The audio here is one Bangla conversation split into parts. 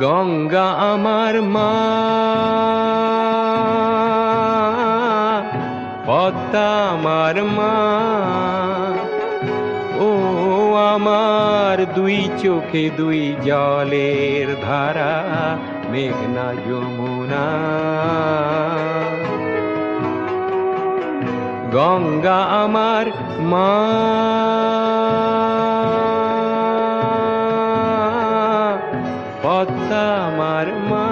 গঙ্গা আমার মা। পদ্মা আমার মা। ও আমার দুই চোখে দুই জলের ধারা, মেঘনা যমুনা। গঙ্গা আমার মা। মা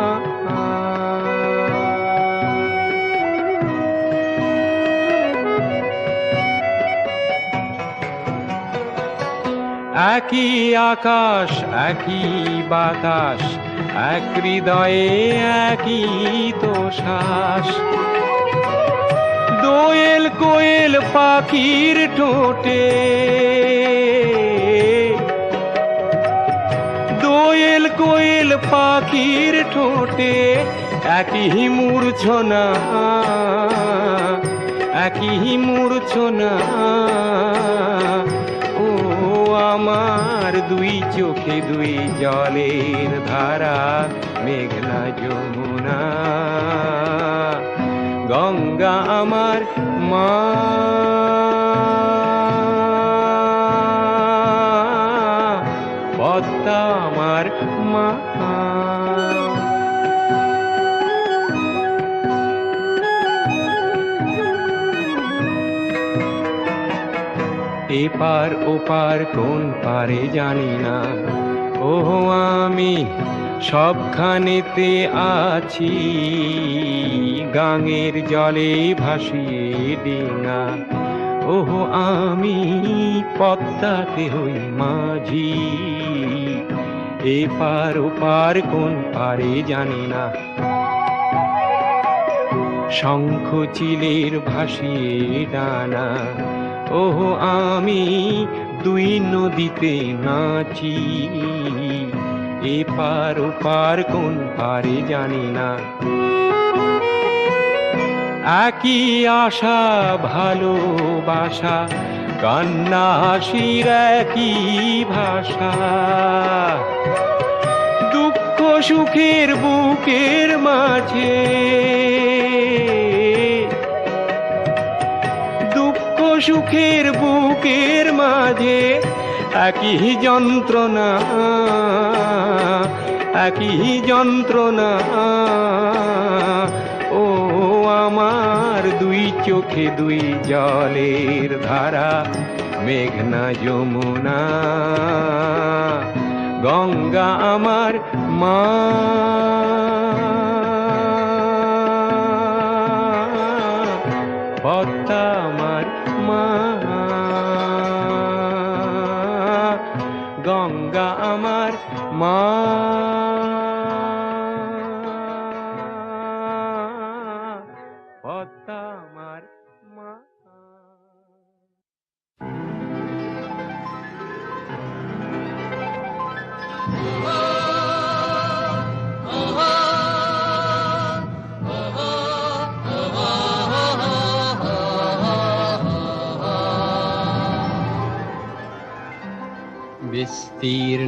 একই আকাশ একই বাতাস এক হৃদয়ে একই তো দোয়েল কোয়েল পাখির ঠোঁটে কোয়েল পাখির ঠোঁটে একই মূর্ছনা একই মূর্ছনা ও আমার দুই চোখে দুই জলের ধারা মেঘনা যমুনা। গঙ্গা আমার মা এপার ওপার কোন পারে জানি না। ও আমি সবখানেতে আছি, গাঙের জলে ভাসিয়ে ডিঙা। ওহো, আমি পদ্মাতে হই মাঝি এপার ওপার কোন পারে জানি না। শঙ্খ চিলের ভাসিয়ে ডানা ওহো, আমি দুই নদীতে নাচি। এপার ওপার কোন পারে জানি না। একই আশা, ভালোবাসা, কান্না, হাসির একই ভাষা। দুঃখ সুখের বুকের মাঝে সুখের বুকের মাঝে একই যন্ত্রণা একই যন্ত্রণা। ও আমার দুই চোখে দুই জলের ধারা, মেঘনা যমুনা। গঙ্গা আমার মা। মা। পদ্মা আমার মা। বিস্তীর্ণ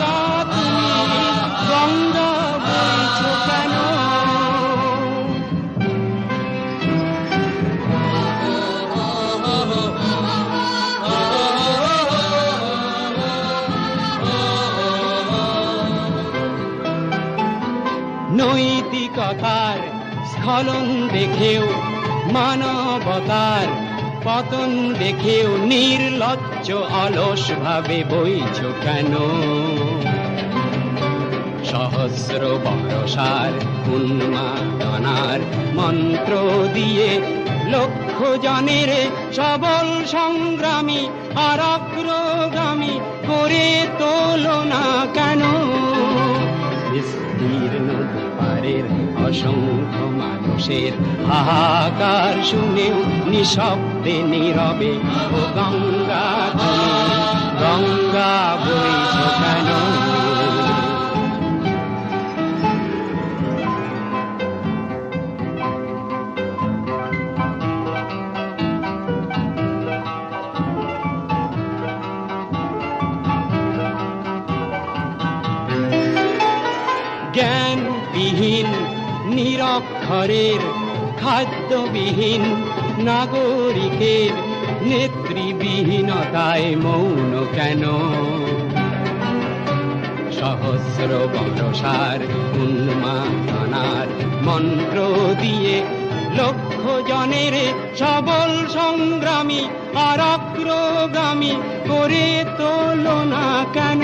স্খলন দেখেও, মানবতার পতন দেখেও নির্লজ্জ অলস ভাবে বইছ কেন? সহস্র বরসার উন্মাদনার মন্ত্র দিয়ে লক্ষ জনের সবল সংগ্রামী আর অগ্রগামী করে তোলো না কেন? বিস্তীর্ণ পারের অসংখ্য মানুষের হাহাকার শুনে নিঃশব্দে নীরবে ও গঙ্গা গঙ্গা বইছ কেন? নিরক্ষরের খাদ্যবিহীন নাগরিকের নেতৃবিহীনতায় মৌন কেন? সহস্র বরসার উন্মাদনার মন্ত্র দিয়ে লক্ষ জনের সবল সংগ্রামী আর অগ্রগামী করে তোলো না কেন?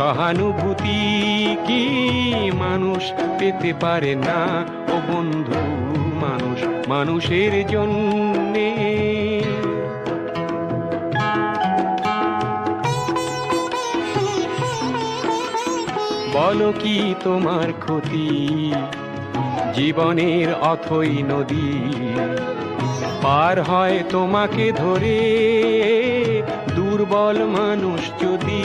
সহানুভূতি কি মানুষ পেতে পারে না? ও বন্ধু, মানুষ, মানুষের জন্যে। বলো কি তোমার ক্ষতি? জীবনের অথই নদী পার হয় তোমাকে ধরে। দুর্বল মানুষ যদি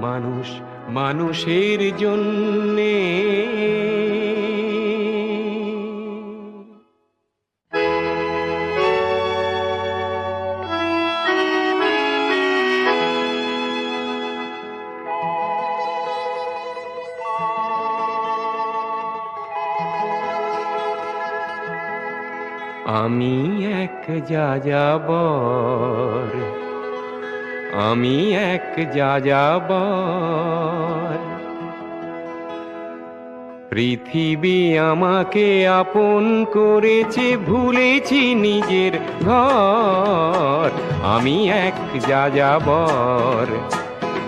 মানুষ মানুষের জন্যে। আমি এক যাযাবর আমি এক যাযাবর। পৃথিবী আমাকে আপন করেছে, ভুলেছি নিজের ঘর। আমি এক যাযাবর,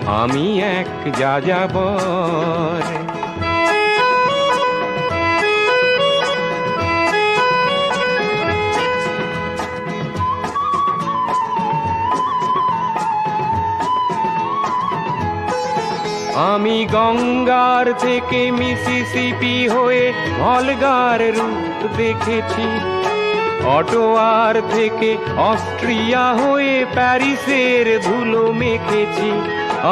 আমি এক যা যাযাবর। আমি গঙ্গার থেকে মিসিসিপি হয়ে ভলগার রূপ দেখেছি। অটোয়ার থেকে অস্ট্রিয়া হয়ে প্যারিসের ধুলো মেখেছি।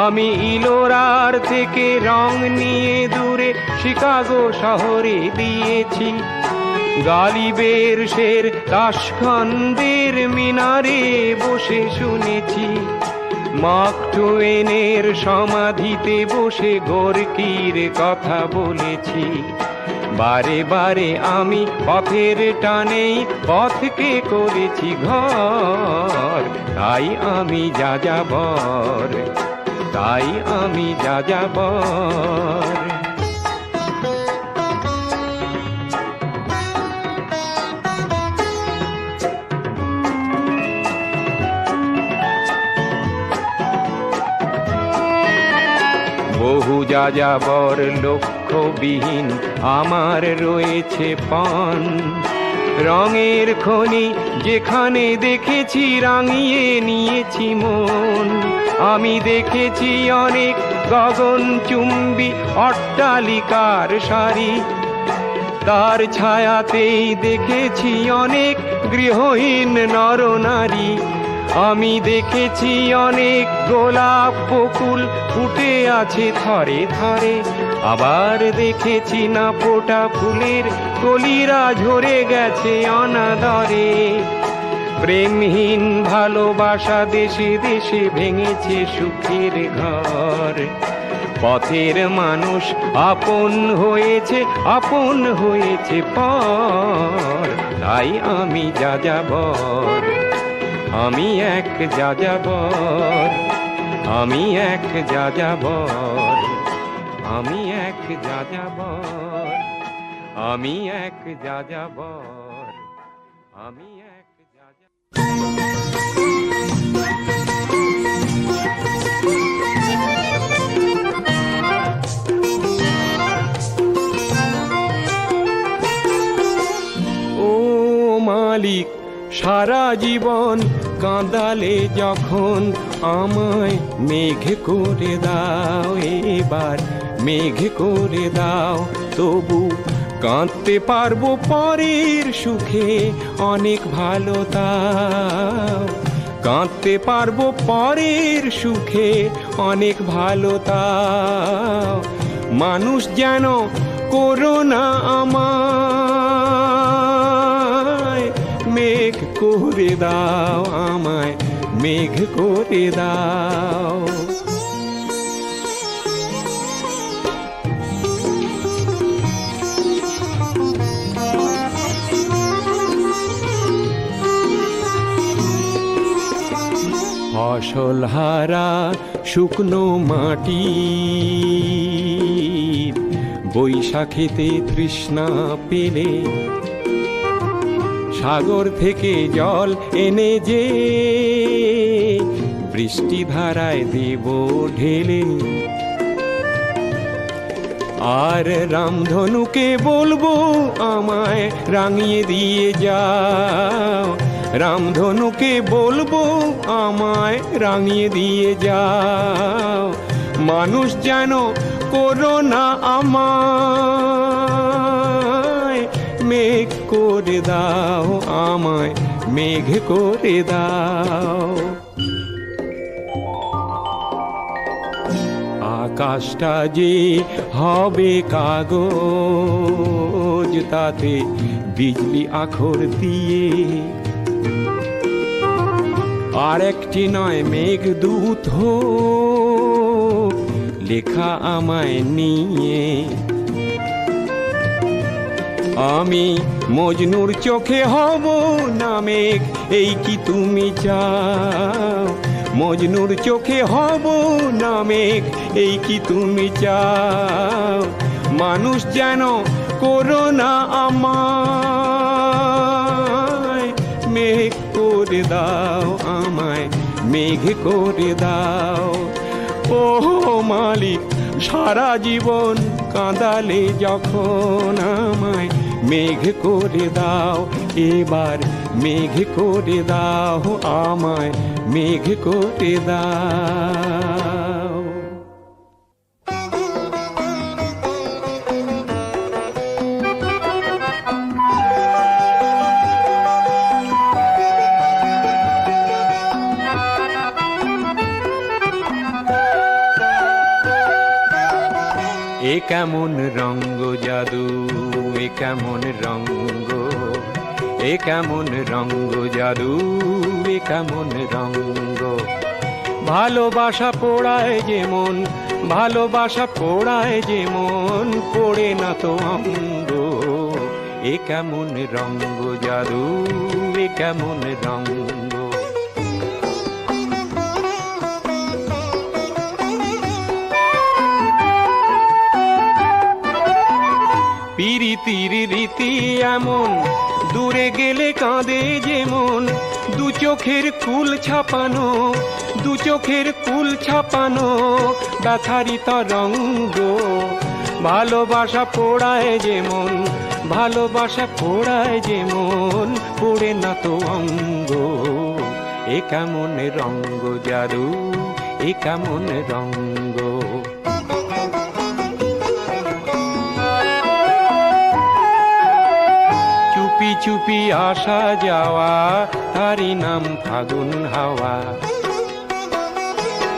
আমি ইলোরার থেকে রং নিয়ে দূরে শিকাগো শহরে দিয়েছি। গালিবের শের তাসখন্দের মিনারে বসে শুনেছি। মার্ক টোয়েনের সমাধিতে বসে গোরকির কথা বলেছি। বারে বারে আমি পথের টানেই পথকে করেছি ঘর। তাই আমি যা যাবর তাই আমি যাযাবর। বহু যাযাবর লক্ষ্যবিহীন, আমার রয়েছে পান। রঙের খনি যেখানে দেখেছি, রাঙিয়ে নিয়েছি মন। আমি দেখেছি অনেক গগন চুম্বি অট্টালিকার সারি। তার ছায়াতেই দেখেছি অনেক গৃহহীন নরনারী। আমি দেখেছি অনেক গোলাপ বকুল ফুটে আছে থরে থরে। আবার দেখেছি না ফোটা ফুলের কলিরা ঝরে গেছে অনাদরে। প্রেমহীন ভালোবাসা দেশে দেশে ভেঙেছে সুখের ঘর। পথের মানুষ আপন হয়েছে আপন হয়েছে পর। তাই আমি যাযাবর আমি এক যাযাবর আমি এক যাযাবর আমি এক যাযাবর আমি এক যাযাবর আমি এক যাযাবর ও মালিক সারা জীবন কাঁদালে যখন আমায় মেঘ করে দাও এবার, মেঘ করে দাও, তবু কাঁদতে পারব পরের সুখে অনেক ভালো তাও। কাঁদতে পারব পরের সুখে অনেক ভালো তাও। মানুষ যেন করোনা আমায় করে দাও আমায় মেঘ করে দাও। ফসল হারা শুকনো মাটি বৈশাখেতে তৃষ্ণা পেলে সাগর থেকে জল এনে যে বৃষ্টি ধারায় দেব ঢেলে। আর রামধনুকে বলব, আমায় রাঙিয়ে দিয়ে যাও। রামধনুকে বলব, আমায় রাঙিয়ে দিয়ে যাও। মানুষ যেন করোনা আমায়। মেঘ করে দাও আমায়, মেঘ করে দাও। আকাশটা যে হবে কাগজ, তাতে বিজলি আখর দিয়ে। আর একটি নয় মেঘদূত হোক, লেখা আমায় নিয়ে। আমি মজনুর চোখে হব নামেক, এই কি তুমি চাও? মজনুর চোখে হব নামেক, এই কি তুমি চাও? মানুষ যেন করো না আমায়, মেঘ করে দাও আমায়, মেঘ করে দাও। ও মালিক, সারা জীবন কাঁদালে যখন আমায় মেঘ করে দাও, এবার মেঘ করে দাও আমায়, মেঘ করে দাও। এ কেমন রঙ্গ জাদু? কেমন রঙ্গ? এ কেমন রঙ্গ জাদু? এ কেমন রঙ্গ? ভালোবাসা পোড়ায় যেমন, ভালোবাসা পোড়ায় যেমন, পড়ে না তো অঙ্গ। এ কেমন রঙ্গ জাদু? এ কেমন রঙ্গ? পিরিতির রীতি এমন। দূরে গেলে কাঁদে যেমন। দু চোখের কুল ছাপানো, দু চোখের কুল ছাপানো ব্যথারি তরঙ্গ ভালোবাসা পোড়ায় যেমন, ভালোবাসা পোড়ায় যেমন, পড়ে না তো অঙ্গ। এ কেমন রঙ্গ জাদু, এ কেমন রঙ্গ। চুপি আসা যাওয়া তারি নাম ফাগুন হাওয়া।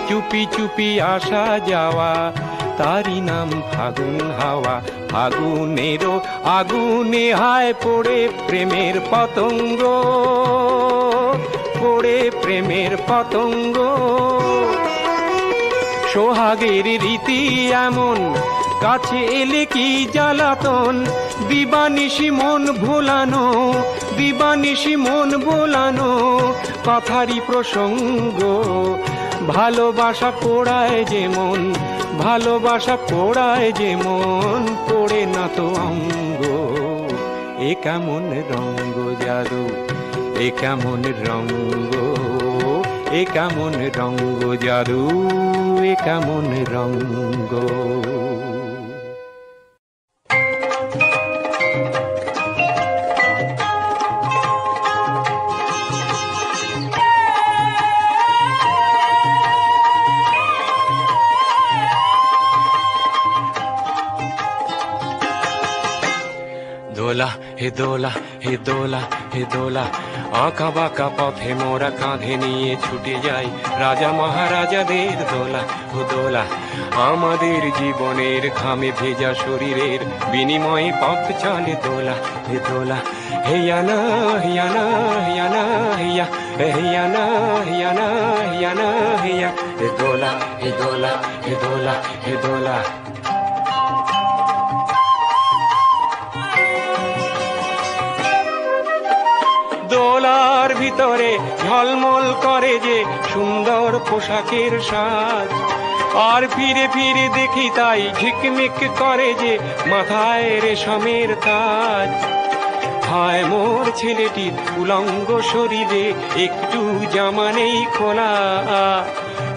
চুপি চুপি আসা যাওয়া তারি নাম ফাগুন হাওয়া। ফাগুনেরও আগুনে হায় পড়ে প্রেমের পতঙ্গ। পড়ে প্রেমের পতঙ্গ। সোহাগের রীতি এমন, কাছে এলে কি জ্বালাতন? দিবানিশি মন ভোলানো দিবানিশি মন ভোলানো, কথারই প্রসঙ্গ। ভালোবাসা পোড়ায় যেমন, ভালোবাসা পোড়ায় যেমন, পড়ে না তো অঙ্গ। এ কেমন রঙ্গ জাদু, এ কেমন রঙ্গ, এ কেমন রঙ্গ জাদু, এ কেমন রঙ্গ। দোলা হে দোলা হে দোলা আঁকা বাঁকা পথে মোরা কাঁধে নিয়ে ছুটে যাই। রাজা মহারাজাদের দোলা, ও দোলা। আমাদের জীবনের ঘামে ভেজা শরীরের বিনিময়ে পথ চলে দোলা হে দোলা হেয়ানা হিয়ানা হিয়ানা হিয়া হেয়ানা হিয়ানা হিয়ানা হিয়া হে দোলা হে দোলা হে দোলা হে দোলা। ভিতরে ঝলমল করে যে সুন্দর পোশাকের সাজ। আর ফিরে ফিরে দেখি তাই ঝিকমিক করে যে মাথায় রেশমের তাজ। হায় মোর ছেলেটির উলঙ্গ শরীরে একটু জামা নেই খোলা।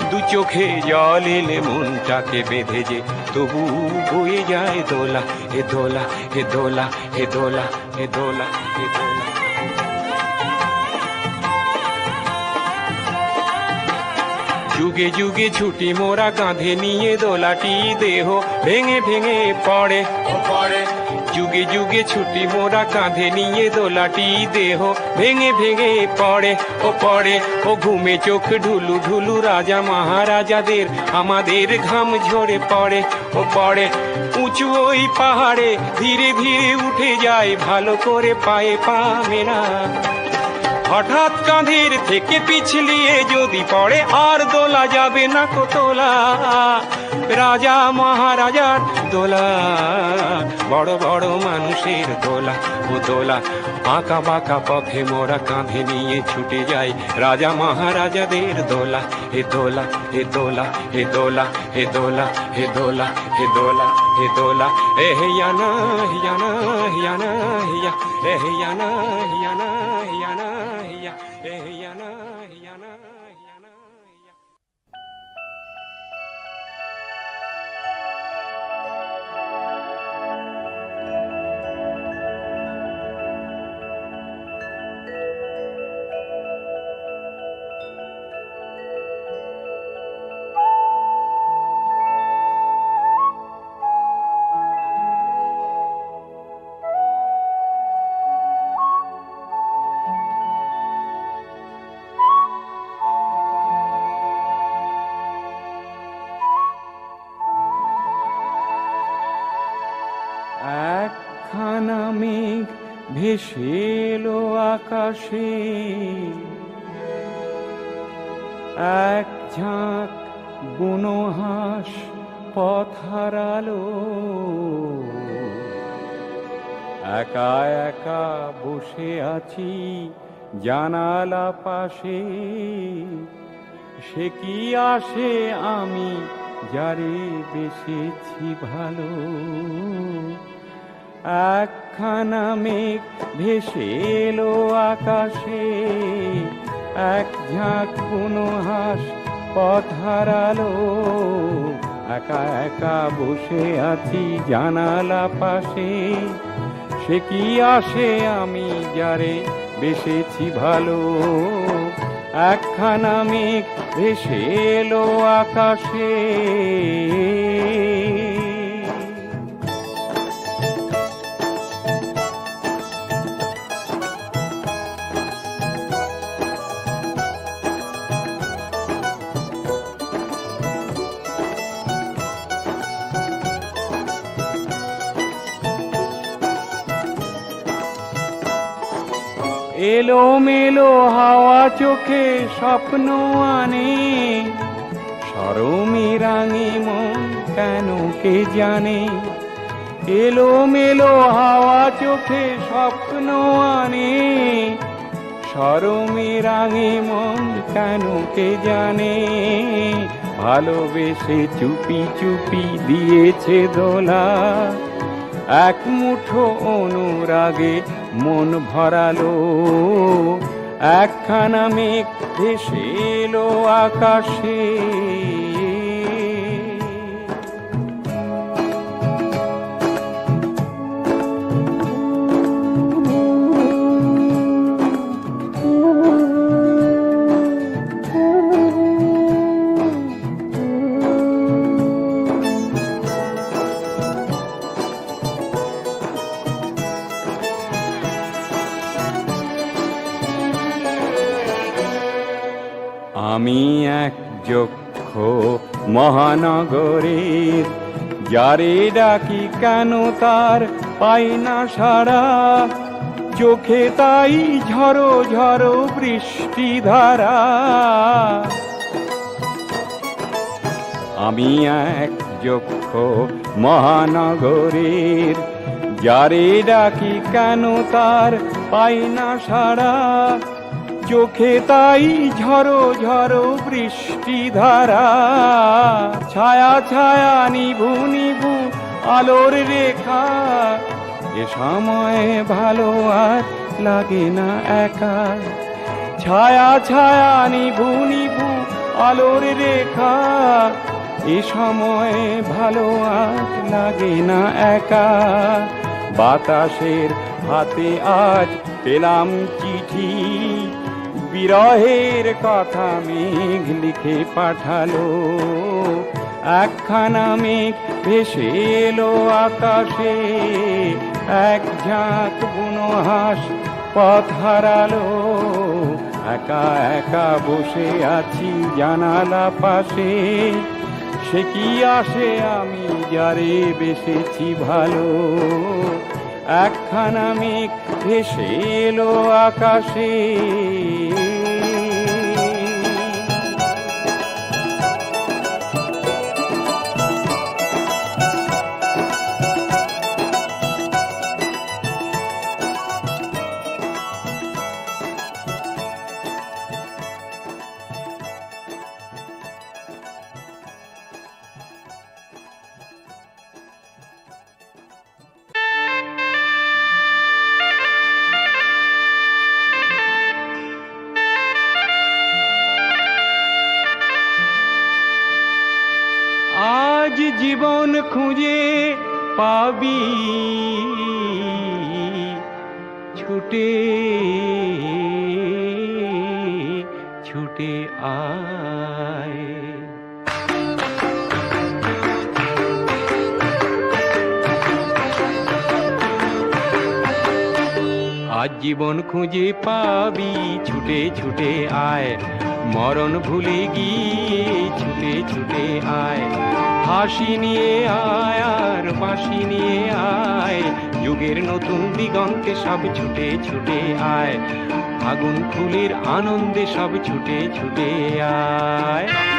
দু চোখে জল এলে মনটাকে বেঁধে যে তবু বয়ে যায় দোলা, হে দোলা হে দোলা হে দোলা হে দোলা হে দোলা। যুগে যুগে ছুটি মোরা কাঁধে নিয়ে দোলাটি দেহ ভেঙে ভেঙে পড়ে। পড়ে। যুগে যুগে ছুটি মোরা কাঁধে নিয়ে দোলাটি দেহ ভেঙে ভেঙে পড়ে। ও পড়ে ও ঘুমে চোখ ঢুলু ঢুলু রাজা মহারাজাদের আমাদের ঘাম ঝরে পড়ে। ও পড়ে উঁচু ওই পাহাড়ে ধীরে ধীরে উঠে যায় ভালো করে পায়ে পা মেলা। হঠাৎ কাঁধের থেকে পিছলিয়ে যদি পড়ে, আর দোলা যাবে না কো তোলা রাজা মহারাজার দোলা, বড় বড় মানুষের দোলা ও দোলা আঁকা বাঁকা পথে মোরা কাঁধে নিয়ে ছুটে যাই, রাজা মহারাজাদের দোলা। হে দোলা হে দোলা হে দোলা হে দোলা হে দোলা হে দোলা হে দোলা। এ হিয়ানা হিয়ানা হিয়ানা হিয়া এ হিয়ানা হিয়ানা হিয়ানা হিয়া আকাশে এক ঝাঁক বুনোহাস পথ হারালো। একা একা বসে আছি জানালা পাশে, সে কি আসে আমি যারে বেসেছি ভালো? একখানা মেঘ ভেসে এলো আকাশে। এক ঝাঁক কোনো হাস পথ হারালো। একা একা বসে আছি জানালা পাশে। সে কি আসে আমি যারে বেসেছি ভালো? একখানা মেঘ ভেসে এলো আকাশে। এলো মেলো হাওয়া চোখে স্বপ্ন আনে। সরমে রাঙে মন কেন কে জানে? এলো মেলো হাওয়া চোখে স্বপ্ন আনে। সরমে রাঙে মন কেন কে জানে? ভালোবেসে চুপি চুপি দিয়েছে দোলা। এক মুঠো অনুরাগে মন ভরালো একখানা মেঘ ভেসে এলো আকাশে। মহানগরের যারে ডাকি কেন তার পাই না সারা চোখে তাই ঝড়ো ঝড়ো বৃষ্টি ধারা। আমি এক যক্ষ মহানগরের, যারে ডাকি কেন তার পাই না সারা চোখে তাই ঝড়ো ঝড়ো বৃষ্টি ধারা। ছায়া ছায়া নিভু নিভু আলোর রেখা। এ সময় ভালো আর লাগে না একা। ছায়া ছায়া নিভু নিভু আলোর রেখা। এ সময় ভালো আজ লাগে না একা। বাতাসের হাতে আজ পেলাম চিঠি। বিরহের কথা মেঘ লিখে পাঠালো। একখানা মেঘ ভেসে এলো আকাশে। এক ঝাঁক বুনো হাঁস পথ হারালো। একা একা বসে আছি জানালা পাশে। সে কি আসে আমি যারে বেসেছি ভালো। একখানা মেঘ ভেসে এলো আকাশে। আজ জীবন খুঁজে পাবি। ছুটে ছুটে আয়। আজ জীবন খুঁজে পাবি, ছুটে ছুটে আয়। মরণ ভুলে গিয়ে ছুটে ছুটে আয়। হাসি নিয়ে আয় আর বাঁশি নিয়ে আয়। যুগের নতুন দিগন্তে সব ছুটে ছুটে আয়। আগুন ফুলের আনন্দে সব ছুটে ছুটে আয়।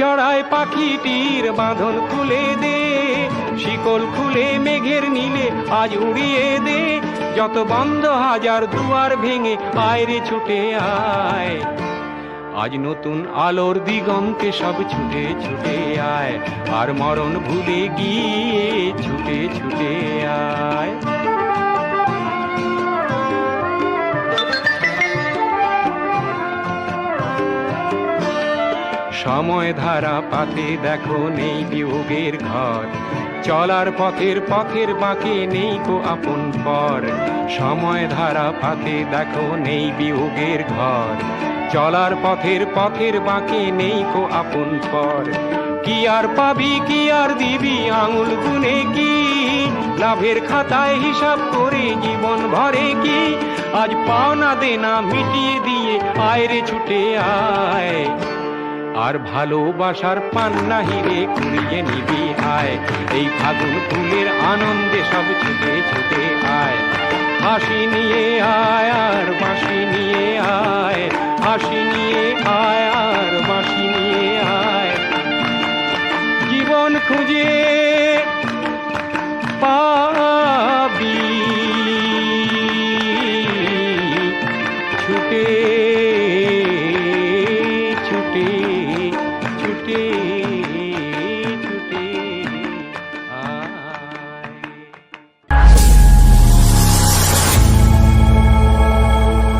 চড়ায় পাখিটির বাঁধন খুলে দে, শিকল খুলে মেঘের নীলে আজ উড়িয়ে দে। যত বন্ধ হাজার দুয়ার ভেঙে আয়রে ছুটে আয়। আজ নতুন আলোর দিগন্তে সব ছুটে ছুটে আয়, আর মরণ ভুলে গিয়ে ছুটে ছুটে আয়। সময় ধারা পাতে দেখো নেই বিয়োগের ঘর। চলার পথের পথের বাঁকে নেই কো আপন পর। সময় ধারা পাতে দেখো নেই বিয়োগের ঘর। চলার পথের পথের বাঁকে নেই কো আপন পর। কি আর পাবি, কি আর দিবি আঙুল গুনে কি? লাভের খাতায় হিসাব করে জীবন ভরে কি? আজ পাওনা দেনা মিটিয়ে দিয়ে আয়রে ছুটে আয়। আর ভালোবাসার পান্না হিরে কুড়িয়ে নিবি আয়। এই ফাগুন ফুলের আনন্দে সব ছুটে ছুটে আয়। হাসি নিয়ে আয় আর বাঁশি নিয়ে আয়। হাসি নিয়ে আয় আর বাঁশি নিয়ে আয়। জীবন খুঁজে পাবি